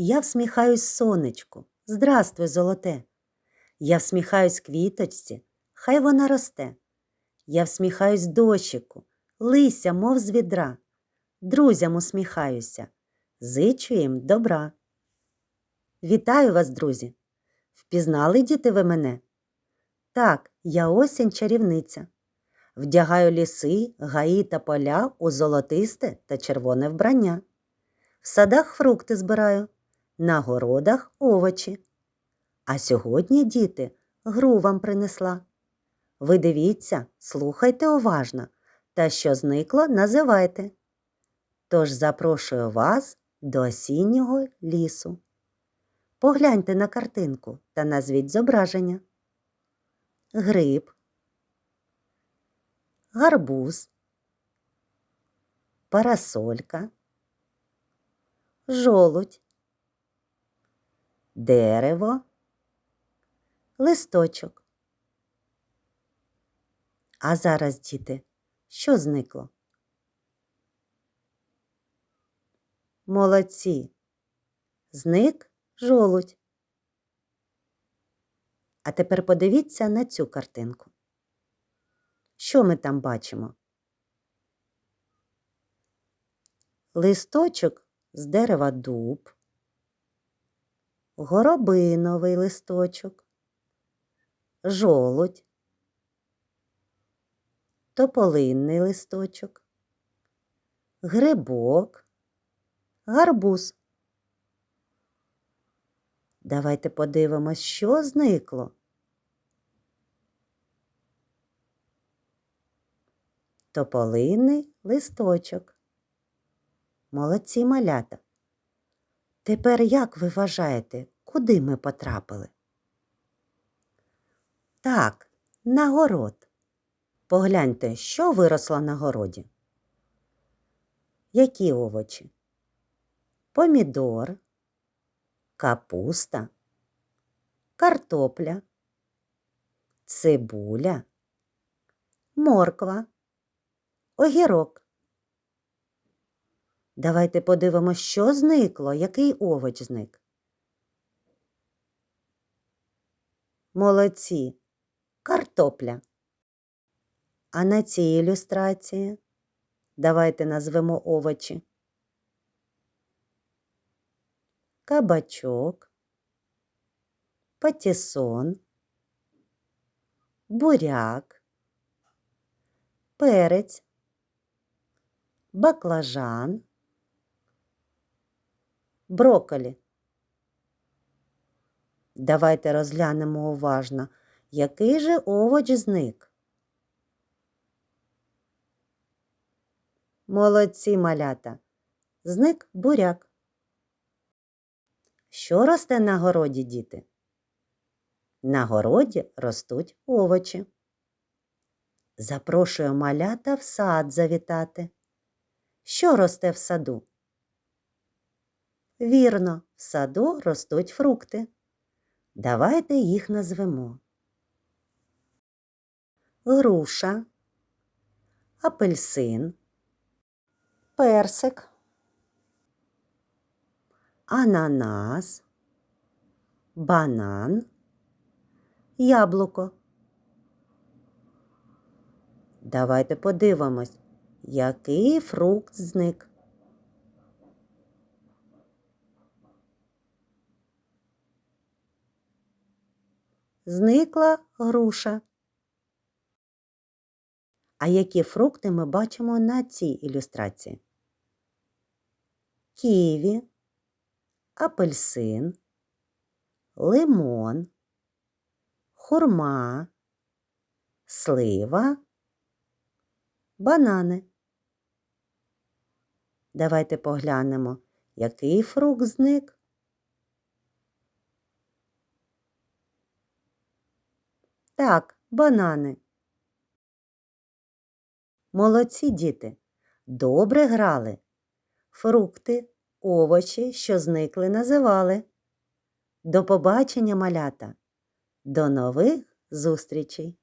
Я всміхаюсь сонечку, здравствуй, золоте. Я всміхаюсь квіточці, хай вона росте. Я всміхаюсь дощику, лися, мов з відра. Друзям усміхаюся, зичу їм добра. Вітаю вас, друзі! Впізнали діти ви мене? Так, я осінь чарівниця. Вдягаю ліси, гаї та поля у золотисте та червоне вбрання. В садах фрукти збираю, на городах овочі. А сьогодні, діти, гру вам принесла. Ви дивіться, слухайте уважно, та що зникло, називайте. Тож запрошую вас до осіннього лісу. Погляньте на картинку та назвіть зображення. Гриб, гарбуз, парасолька, жолудь, дерево, листочок. А зараз, діти, що зникло? Молодці. Зник жолудь. А тепер подивіться на цю картинку. Що ми там бачимо? Листочок з дерева дуб, горобиновий листочок, жолудь, тополинний листочок, грибок, гарбуз. Давайте подивимось, що зникло. Тополинний листочок. Молодці малята. Тепер як ви вважаєте, куди ми потрапили? Так, на город. Погляньте, що виросло на городі. Які овочі? Помідор, капуста, картопля, цибуля, морква, огірок. Давайте подивимося, що зникло, який овоч зник. Молодці, картопля. А на цій ілюстрації? Давайте назвемо овочі. Кабачок, патісон, буряк, перець, баклажан, брокколі. Давайте розглянемо уважно, який же овоч зник. Молодці малята. Зник буряк. Що росте на городі, діти? На городі ростуть овочі. Запрошую малята в сад завітати. Що росте в саду? Вірно, в саду ростуть фрукти. Давайте їх назвемо. Груша, апельсин, персик, ананас, банан, яблуко. Давайте подивимось, який фрукт зник. Зникла груша. А які фрукти ми бачимо на цій ілюстрації? Ківі, апельсин, лимон, хурма, слива, банани. Давайте поглянемо, який фрукт зник. Так, банани. Молодці діти. Добре грали. Фрукти, овочі, що зникли, називали. До побачення, малята. До нових зустрічей!